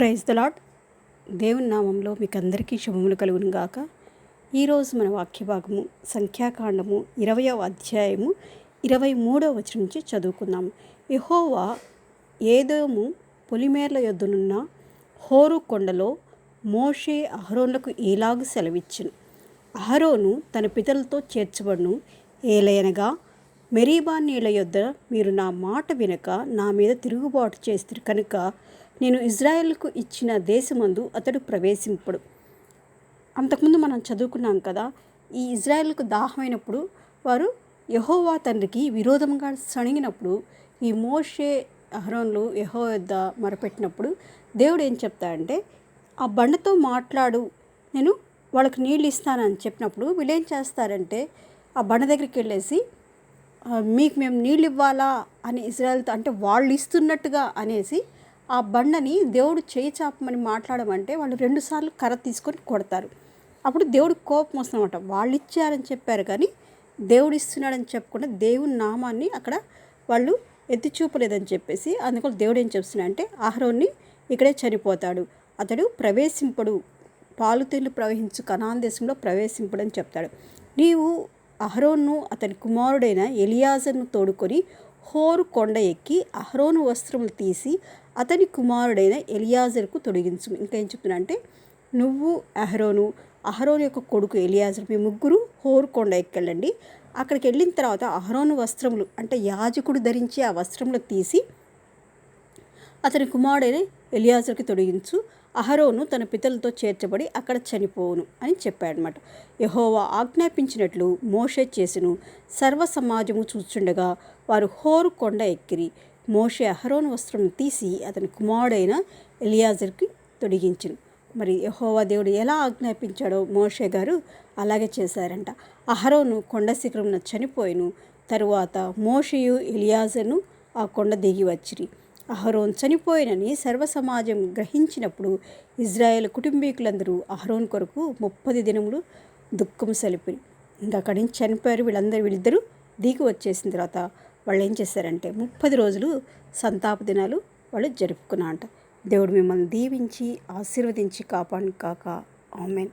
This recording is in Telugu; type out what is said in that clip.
ప్రైజ్ ద లాడ్ దేవుని నామంలో మీకు అందరికీ శుభములు కలుగును గాక. ఈరోజు మన వాక్య భాగము సంఖ్యాకాండము ఇరవయవ అధ్యాయము ఇరవై మూడవ వచనం నుంచి చదువుకుందాం. యహోవా ఏదోము పొలిమేర్ల యొద్దనున్న హోరు కొండలో మోషే అహరోన్లకు ఏలాగు సెలవిచ్చును. అహరోను తన పితలతో చేర్చబడును. ఏలయనగా మెరీబా నీళ్ళ యొద్ద మీరు నా మాట వినక నా మీద తిరుగుబాటు చేస్తారు కనుక నేను ఇజ్రాయెల్కు ఇచ్చిన దేశమందు అతడు ప్రవేశింపడు. అంతకుముందు మనం చదువుకున్నాం కదా ఈ ఇజ్రాయెల్కు దాహమైనప్పుడు వారు యహోవా తండ్రికి విరోధంగా సణిగినప్పుడు ఈ మోషే అహరోన్లు యహో యొద్ద మొరపెట్టినప్పుడు దేవుడు ఏం చెప్తాడంటే ఆ బండతో మాట్లాడు నేను వాళ్ళకి నీళ్ళు ఇస్తానని చెప్పినప్పుడు వీళ్ళు ఏం చేస్తారంటే ఆ బండ దగ్గరికి వెళ్ళేసి మీకు మేము నీళ్ళు ఇవ్వాలా అని ఇజ్రాయల్తో అంటే వాళ్ళు ఇస్తున్నట్టుగా అనేసి ఆ బండని దేవుడు చేయి చాపమని మాట్లాడమంటే వాళ్ళు రెండుసార్లు కర్ర తీసుకొని కొడతారు. అప్పుడు దేవుడు కోపం వస్తుందన్నమాట. వాళ్ళు ఇచ్చారని చెప్పారు కానీ దేవుడు ఇస్తున్నాడని చెప్పకుండా దేవుని నామాన్ని అక్కడ వాళ్ళు ఎత్తి చూపలేదని చెప్పేసి అందుకని దేవుడు ఏం చెప్తున్నాడంటే ఆహరోన్ని ఇక్కడే చనిపోతాడు. అతడు ప్రవేశింపడు. పాలుతీర్లు ప్రవహించు కనాన్ దేశంలో ప్రవేశింపడని చెప్తాడు. నీవు అహరోన్ను అతని కుమారుడైన ఎలియాజర్ను తోడుకొని హోరు కొండ ఎక్కి అహరోను వస్త్రములు తీసి అతని కుమారుడైన ఎలియాజర్కు తొడిగించు ఇంకా ఏం చెప్తున్నా అంటే నువ్వు అహరోను అహరోను యొక్క కొడుకు ఎలియాజర్ మీ ముగ్గురు హోరు కొండ ఎక్కెళ్ళండి అక్కడికి వెళ్ళిన తర్వాత అహరోను వస్త్రములు అంటే యాజకుడు ధరించి ఆ వస్త్రములు తీసి అతని కుమారుడైన ఎలియాజర్కి తొడిగించు. అహరోను తన పితలతో చేర్చబడి అక్కడ చనిపోవును అని చెప్పాడనమాట యహోవా ఆజ్ఞాపించినట్లు మోషే చేసిను. సర్వ సమాజము చూచుండగా వారు హోరు కొండ ఎక్కిరి. మోషే అహరోను వస్త్రం తీసి అతని కుమారుడైన ఎలియాజర్కి తొడిగించును. మరి యహోవా దేవుడు ఎలా ఆజ్ఞాపించాడో మోషే గారు అలాగే చేశారంట. అహరోను కొండ శిఖరమున చనిపోయిను. తరువాత మోషయు ఎలియాజర్ను ఆ కొండ దిగి వచ్చిరి. అహరోన్ చనిపోయినని సర్వసమాజం గ్రహించినప్పుడు ఇజ్రాయెల్ కుటుంబీకులందరూ అహరోన్ కొరకు ముప్పది దినములు దుఃఖం సలిపి ఇంకా అక్కడి నుంచి చనిపోయారు వీళ్ళందరూ వీళ్ళిద్దరూ దిగి వచ్చేసిన తర్వాత వాళ్ళు ఏం చేశారంటే ముప్పది రోజులు సంతాప దినాలు వాళ్ళు జరుపుకున్నారంట. దేవుడు మిమ్మల్ని దీవించి ఆశీర్వదించి కాపాడు కాక. ఆమెన్.